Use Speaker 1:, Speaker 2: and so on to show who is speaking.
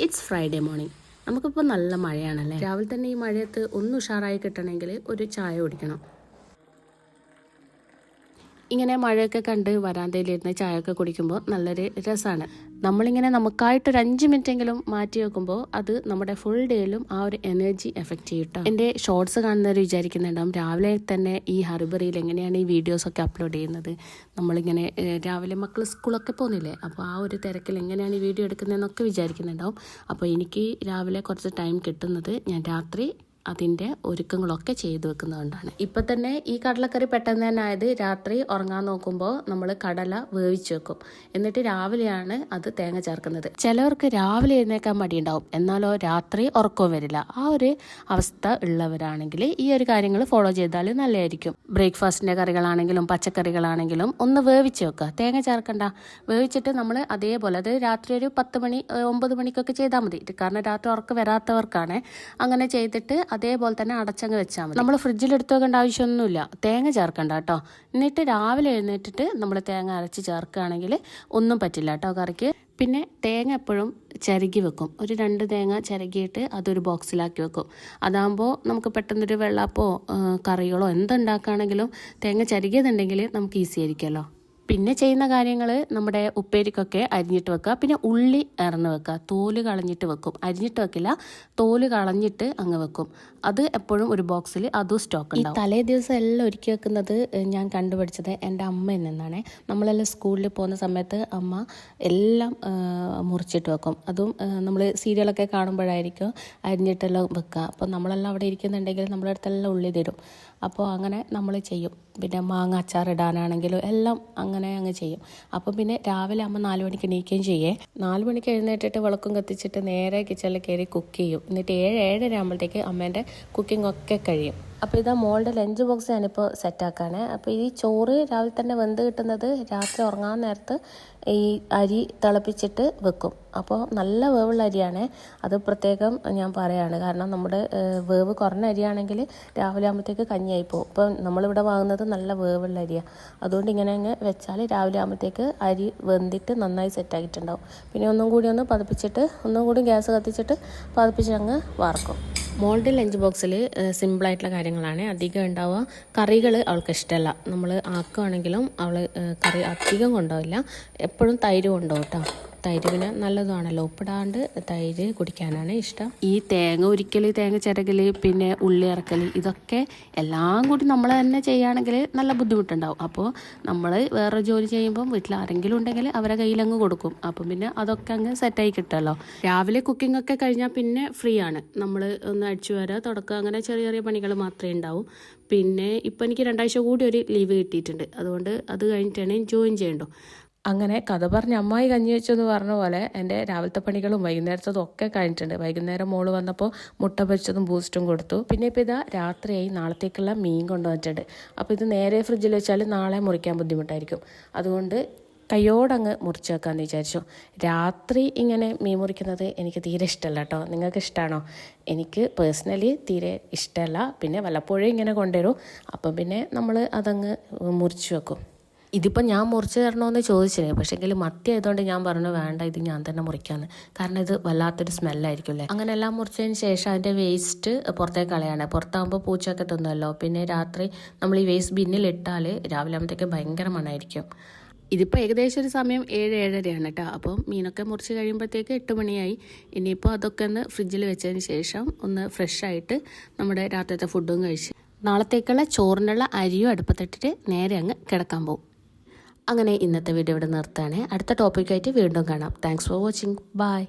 Speaker 1: It's Friday morning നമുക്കിപ്പോൾ നല്ല മഴയാണല്ലേ? രാവിലെ തന്നെ ഈ മഴയത്ത് ഒന്ന് ഉഷാറായി കിട്ടണമെങ്കിൽ ഒരു ചായ കുടിക്കണം. ഇങ്ങനെ മഴയൊക്കെ കണ്ട് വരാന്തയിലിരുന്ന് ചായയൊക്കെ കുടിക്കുമ്പോൾ നല്ലൊരു രസമാണ്. നമ്മളിങ്ങനെ നമുക്കായിട്ടൊരു അഞ്ച് മിനിറ്റെങ്കിലും മാറ്റി വെക്കുമ്പോൾ അത് നമ്മുടെ ഫുൾ ഡേയിലും ആ ഒരു എനർജി എഫക്റ്റ് ചെയ്യും കേട്ടോ എന്റെ ഷോർട്സ് കാണുന്നവർ വിചാരിക്കുന്നുണ്ടാവും രാവിലെ തന്നെ ഈ ഹർബറിയിൽ എങ്ങനെയാണ് ഈ വീഡിയോസൊക്കെ അപ്ലോഡ് ചെയ്യുന്നത്? നമ്മളിങ്ങനെ രാവിലെ മക്കൾ സ്കൂളൊക്കെ പോകുന്നില്ലേ? അപ്പോൾ ആ ഒരു തിരക്കിൽ എങ്ങനെയാണ് ഈ വീഡിയോ എടുക്കുന്നതെന്നൊക്കെ വിചാരിക്കുന്നുണ്ടാവും. അപ്പോൾ എനിക്ക് രാവിലെ കുറച്ച് ടൈം കിട്ടുന്നത് ഞാൻ രാത്രി അതിന്റെ ഒരുക്കങ്ങളൊക്കെ ചെയ്തു വെക്കുന്നതുകൊണ്ടാണ്. ഇപ്പം തന്നെ ഈ കടലക്കറി പെട്ടെന്ന് തന്നെ ആയത് രാത്രി ഉറങ്ങാൻ നോക്കുമ്പോൾ നമ്മൾ കടല വേവിച്ച് വെക്കും. എന്നിട്ട് രാവിലെയാണ് അത് തേങ്ങ ചേർക്കുന്നത്. ചിലവർക്ക് രാവിലെ എഴുന്നേക്കാൻ മടിയുണ്ടാവും. എന്നാലോ രാത്രി ഉറക്കവും വരില്ല. ആ ഒരു അവസ്ഥ ഉള്ളവരാണെങ്കിൽ ഈ ഒരു കാര്യങ്ങൾ ഫോളോ ചെയ്താൽ നല്ലതായിരിക്കും. ബ്രേക്ക്ഫാസ്റ്റിന്റെ കറികളാണെങ്കിലും പച്ചക്കറികളാണെങ്കിലും ഒന്ന് വേവിച്ച് വെക്കുക. തേങ്ങ ചേർക്കണ്ട. വേവിച്ചിട്ട് നമ്മൾ അതേപോലെ അത് രാത്രി ഒരു പത്ത് മണി ഒമ്പത് മണിക്കൊക്കെ ചെയ്താൽ മതി. കാരണം രാത്രി ഉറക്കം വരാത്തവർക്കാണ് അങ്ങനെ ചെയ്തിട്ട് അതേപോലെ തന്നെ അടച്ചങ്ങ് വെച്ചാൽ മതി. നമ്മൾ ഫ്രിഡ്ജിൽ എടുത്ത് വെക്കേണ്ട ആവശ്യമൊന്നുമില്ല. തേങ്ങ ചേർക്കണ്ട കേട്ടോ. എന്നിട്ട് രാവിലെ എഴുന്നേറ്റിട്ട് നമ്മൾ തേങ്ങ അരച്ച് ചേർക്കുകയാണെങ്കിൽ ഒന്നും പറ്റില്ല കേട്ടോ കറിക്ക്. പിന്നെ തേങ്ങ എപ്പോഴും ചിരകി വെക്കും. ഒരു രണ്ട് തേങ്ങ ചിരകിയിട്ട് അതൊരു ബോക്സിലാക്കി വെക്കും. അതാകുമ്പോൾ നമുക്ക് പെട്ടെന്നൊരു വെള്ളാപ്പോ കറികളോ എന്തുണ്ടാക്കുകയാണെങ്കിലും തേങ്ങ ചിരകിയതുണ്ടെങ്കിൽ നമുക്ക് ഈസി ആയിരിക്കുമല്ലോ. പിന്നെ ചെയ്യുന്ന കാര്യങ്ങൾ നമ്മുടെ ഉപ്പേരിക്കൊക്കെ അരിഞ്ഞിട്ട് വെക്കുക. പിന്നെ ഉള്ളി ഇറന്ന് വെക്കുക. തോൽ കളഞ്ഞിട്ട് വെക്കും. അരിഞ്ഞിട്ട് വെക്കില്ല. തോൽ കളഞ്ഞിട്ട് അങ്ങ് വെക്കും. അത് എപ്പോഴും ഒരു ബോക്സിൽ അതും സ്റ്റോക്ക് ഉണ്ടാവും. ഈ തലേ ദിവസം എല്ലാം ഒരുക്കി വെക്കുന്നത് ഞാൻ കണ്ടുപിടിച്ചത് എന്റെ അമ്മയിൽ നിന്നാണ്. നമ്മളെല്ലാം സ്കൂളിൽ പോകുന്ന സമയത്ത് അമ്മ എല്ലാം മുറിച്ചിട്ട് വെക്കും. അതും നമ്മൾ സീരിയലൊക്കെ കാണുമ്പോഴായിരിക്കും അരിഞ്ഞിട്ടെല്ലാം വെക്കുക. അപ്പോൾ നമ്മളെല്ലാം അവിടെ ഇരിക്കുന്നുണ്ടെങ്കിൽ നമ്മുടെ അടുത്തെല്ലാം ഉള്ളി തരും അപ്പോൾ അങ്ങനെ നമ്മൾ ചെയ്യും. പിന്നെ മാങ്ങ അച്ചാർ ഇടാനാണെങ്കിലും എല്ലാം അങ്ങനെ അങ്ങ് ചെയ്യും. അപ്പം പിന്നെ രാവിലെ അമ്മ നാല് മണിക്ക് എണീക്കുകയും ചെയ്യേ. നാല് മണിക്ക് എഴുന്നേറ്റിട്ട് വിളക്കും കത്തിച്ചിട്ട് നേരെ കിച്ചണിൽ കയറി കുക്ക് ചെയ്യും. എന്നിട്ട് ഏഴ് ഏഴര ആകുമ്പോഴത്തേക്ക് അമ്മേന്റെ കുക്കിംഗ് ഒക്കെ കഴിയും. അപ്പോൾ ഇതാ മോളുടെ ലഞ്ച് ബോക്സ് ഞാനിപ്പോൾ സെറ്റാക്കാണ് അപ്പോൾ ഈ ചോറ് രാവിലെ തന്നെ വെന്ത് കിട്ടുന്നത് രാത്രി ഉറങ്ങാൻ നേരത്ത് ഈ അരി തിളപ്പിച്ചിട്ട് വെക്കും. അപ്പോൾ നല്ല വേവുള്ള അരിയാണ്. അത് പ്രത്യേകം ഞാൻ പറയുകയാണ് കാരണം നമ്മുടെ വേവ് കുറഞ്ഞ അരിയാണെങ്കിൽ രാവിലെ ആകുമ്പോഴത്തേക്ക് കഞ്ഞിയായി പോകും. ഇപ്പം നമ്മളിവിടെ വാങ്ങുന്നത് നല്ല വേവുള്ള അരിയാണ് അതുകൊണ്ട് ഇങ്ങനെ അങ്ങ് വെച്ചാൽ രാവിലെ ആകുമ്പോഴത്തേക്ക് അരി വെന്തിട്ട് നന്നായി സെറ്റാക്കിയിട്ടുണ്ടാവും പിന്നെ ഒന്നും കൂടി ഒന്ന് പതിപ്പിച്ചിട്ട് ഒന്നും കൂടി ഗ്യാസ് കത്തിച്ചിട്ട് പതിപ്പിച്ചങ്ങ് വറക്കും മോളുടെ ലഞ്ച് ബോക്സിൽ സിമ്പിളായിട്ടുള്ള കാര്യങ്ങളാണ്. അധികം ഉണ്ടാവുക. കറികൾ അവൾക്ക് ഇഷ്ടമല്ല. നമ്മൾ ആക്കുകയാണെങ്കിലും അവൾ കറി അധികം കൊണ്ടുപോകില്ല. എപ്പോഴും തൈര് കൊണ്ടുപോകും കേട്ടോ. തൈര് പിന്നെ നല്ലതാണല്ലോ. ഉപ്പിടാണ്ട് തൈര് കുടിക്കാനാണ് ഇഷ്ടം. ഈ തേങ്ങ ഉരിക്കൽ തേങ്ങ ചിരകൽ പിന്നെ ഉള്ളി ഇറക്കൽ ഇതൊക്കെ എല്ലാം കൂടി നമ്മൾ തന്നെ ചെയ്യുകയാണെങ്കിൽ നല്ല ബുദ്ധിമുട്ടുണ്ടാവും. അപ്പോൾ നമ്മൾ വേറെ ജോലി ചെയ്യുമ്പം വീട്ടിൽ ആരെങ്കിലും ഉണ്ടെങ്കിൽ അവരെ കയ്യിലങ്ങ് കൊടുക്കും. അപ്പം പിന്നെ അതൊക്കെ അങ്ങ് സെറ്റായി കിട്ടുമല്ലോ. രാവിലെ കുക്കിംഗ് ഒക്കെ കഴിഞ്ഞാൽ പിന്നെ ഫ്രീ ആണ്. നമ്മൾ ഒന്ന് അടിച്ചു വരാം തുടക്കം അങ്ങനെ ചെറിയ ചെറിയ പണികൾ മാത്രമേ ഉണ്ടാവും. പിന്നെ ഇപ്പം എനിക്ക് രണ്ടാഴ്ച കൂടി ഒരു ലീവ് കിട്ടിയിട്ടുണ്ട്. അതുകൊണ്ട് അത് കഴിഞ്ഞിട്ടാണ് ജോയിൻ ചെയ്യണ്ടോ അങ്ങനെ കഥ പറഞ്ഞ അമ്മായി കഞ്ഞി വെച്ചു എന്ന് പറഞ്ഞ പോലെ എന്റെ രാവിലത്തെ പണികളും വൈകുന്നേരത്തതും ഒക്കെ കഴിഞ്ഞിട്ടുണ്ട്. വൈകുന്നേരം മോൾ വന്നപ്പോൾ മുട്ട പൊരിച്ചതും ബൂസ്റ്റും കൊടുത്തു. പിന്നെ ഇപ്പോൾ ഇതാ രാത്രിയായി നാളത്തേക്കുള്ള മീൻ കൊണ്ടുവന്നിട്ടുണ്ട്. അപ്പോൾ ഇത് നേരെ ഫ്രിഡ്ജിൽ വെച്ചാൽ നാളെ മുറിക്കാൻ ബുദ്ധിമുട്ടായിരിക്കും. അതുകൊണ്ട് കയ്യോടങ്ങ് മുറിച്ച് വെക്കാമെന്ന് വിചാരിച്ചു. രാത്രി ഇങ്ങനെ മീൻ മുറിക്കുന്നത് എനിക്ക് തീരെ ഇഷ്ടമല്ല കേട്ടോ. നിങ്ങൾക്ക് ഇഷ്ടമാണോ എനിക്ക് പേഴ്സണലി തീരെ ഇഷ്ടമല്ല. പിന്നെ വല്ലപ്പോഴും ഇങ്ങനെ കൊണ്ടുവരും. അപ്പം പിന്നെ നമ്മൾ അതങ്ങ് മുറിച്ച് വെക്കും. ഇതിപ്പോൾ ഞാൻ മുറിച്ച് തരണമെന്ന് ചോദിച്ചില്ലേ? പക്ഷേങ്കിൽ മത്തി ആയതുകൊണ്ട് ഞാൻ പറഞ്ഞു വേണ്ട ഇത് ഞാൻ തന്നെ മുറിക്കാന്ന്. കാരണം ഇത് വല്ലാത്തൊരു സ്മെല്ലായിരിക്കും അല്ലേ അങ്ങനെ എല്ലാം മുറിച്ചതിന് ശേഷം അതിന്റെ വേസ്റ്റ് പുറത്തേക്ക് കളയാണ്. പുറത്താകുമ്പോൾ പൂച്ചയൊക്കെ തിന്നുമല്ലോ പിന്നെ രാത്രി നമ്മൾ ഈ വേസ്റ്റ് ബിന്നിലിട്ടാൽ രാവിലെ ആകുമ്പോഴത്തേക്ക് ഭയങ്കര മണമായിരിക്കും ഇതിപ്പോൾ ഏകദേശം ഒരു സമയം ഏഴ് ഏഴരയാണ് കേട്ടോ അപ്പം മീനൊക്കെ മുറിച്ച് കഴിയുമ്പോഴത്തേക്ക് എട്ട് മണിയായി. ഇനിയിപ്പോൾ അതൊക്കെ ഒന്ന് ഫ്രിഡ്ജിൽ വെച്ചതിന് ശേഷം ഒന്ന് ഫ്രഷ് ആയിട്ട് നമ്മുടെ രാത്രിത്തെ ഫുഡും കഴിച്ച് നാളത്തേക്കുള്ള ചോറിനുള്ള അരിയും അടുപ്പത്തിട്ടിട്ട് നേരെ അങ്ങ് കിടക്കാൻ പോകും അങ്ങനെ ഇന്നത്തെ വീഡിയോ ഇവിടെ നിർത്താണ് അടുത്ത ടോപ്പിക്കായിട്ട് വീണ്ടും കാണാം. Thanks for watching bye